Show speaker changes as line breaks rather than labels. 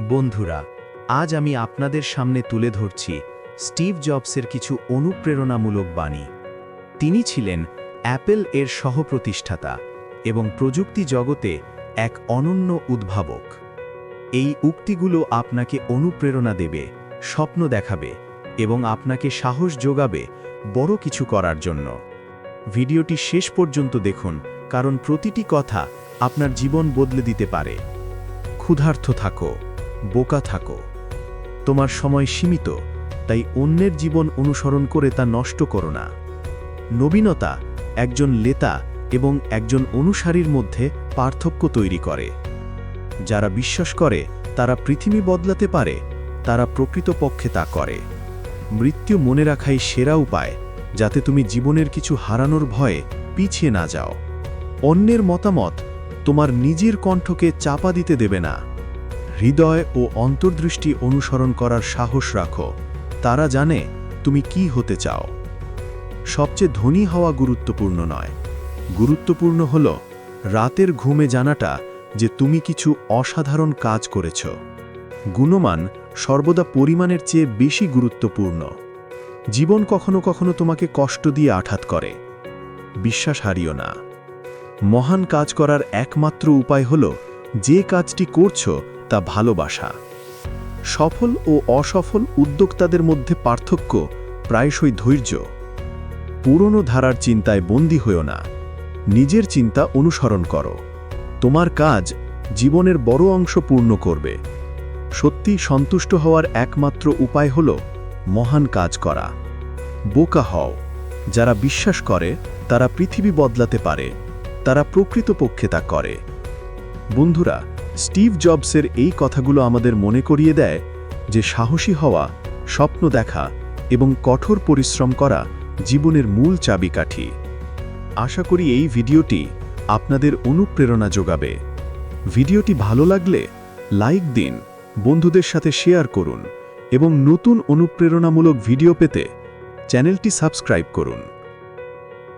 বন্ধুরা, আজ আমি আপনাদের সামনে তুলে ধরছি স্টিভ জবসের কিছু অনুপ্রেরণামূলক বাণী। তিনি ছিলেন অ্যাপেল এর সহপ্রতিষ্ঠাতা এবং প্রযুক্তি জগতে এক অনন্য উদ্ভাবক। এই উক্তিগুলো আপনাকে অনুপ্রেরণা দেবে, স্বপ্ন দেখাবে এবং আপনাকে সাহস যোগাবে বড় কিছু করার জন্য। ভিডিওটি শেষ পর্যন্ত দেখুন, কারণ প্রতিটি কথা আপনার জীবন বদলে দিতে পারে। ক্ষুধার্থ থাকো। বোকা থাকো। তোমার সময় সীমিত, তাই অন্যের জীবন অনুসরণ করে তা নষ্ট করো না। নবীনতা একজন লেতা এবং একজন অনুসারীর মধ্যে পার্থক্য তৈরি করে। যারা বিশ্বাস করে, তারা পৃথিবী বদলাতে পারে, তারা প্রকৃতপক্ষে তা করে। মৃত্যু মনে রাখাই সেরা উপায়, যাতে তুমি জীবনের কিছু হারানোর ভয়ে পিছিয়ে না যাও। অন্যের মতামত তোমার নিজের কণ্ঠকে চাপা দিতে দেবে না। হৃদয় ও অন্তর্দৃষ্টি অনুসরণ করার সাহস রাখো। তারা জানে তুমি কি হতে চাও। সবচেয়ে ধনী হওয়া গুরুত্বপূর্ণ নয়। গুরুত্বপূর্ণ হল রাতের ঘুমে জানাটা যে তুমি কিছু অসাধারণ কাজ করেছ। গুণমান সর্বদা পরিমাণের চেয়ে বেশি গুরুত্বপূর্ণ। জীবন কখনো কখনো তোমাকে কষ্ট দিয়ে আঘাত করে। বিশ্বাস হারিও না। মহান কাজ করার একমাত্র উপায় হল যে কাজটি করছ তা ভালোবাসা। সফল ও অসফল উদ্যোক্তাদের মধ্যে পার্থক্য প্রায়শই ধৈর্য। পুরনো ধারার চিন্তায় বন্দী হয়েও না। নিজের চিন্তা অনুসরণ করো। তোমার কাজ জীবনের বড় অংশ পূর্ণ করবে। সত্যি সন্তুষ্ট হওয়ার একমাত্র উপায় হল মহান কাজ করা। বোকা হও। যারা বিশ্বাস করে, তারা পৃথিবী বদলাতে পারে। তারা প্রকৃতপক্ষে তা করে। বন্ধুরা স্টিভ জবসের এই কথাগুলো আমাদের মনে করিয়ে দেয় যে সাহসী হওয়া, স্বপ্ন দেখা এবং কঠোর পরিশ্রম করা জীবনের মূল চাবিকাঠি। আশা করি এই ভিডিওটি আপনাদের অনুপ্রেরণা যোগাবে। ভিডিওটি ভালো লাগলে লাইক দিন, বন্ধুদের সাথে শেয়ার করুন এবং নতুন অনুপ্রেরণামূলক ভিডিও পেতে চ্যানেলটি সাবস্ক্রাইব করুন।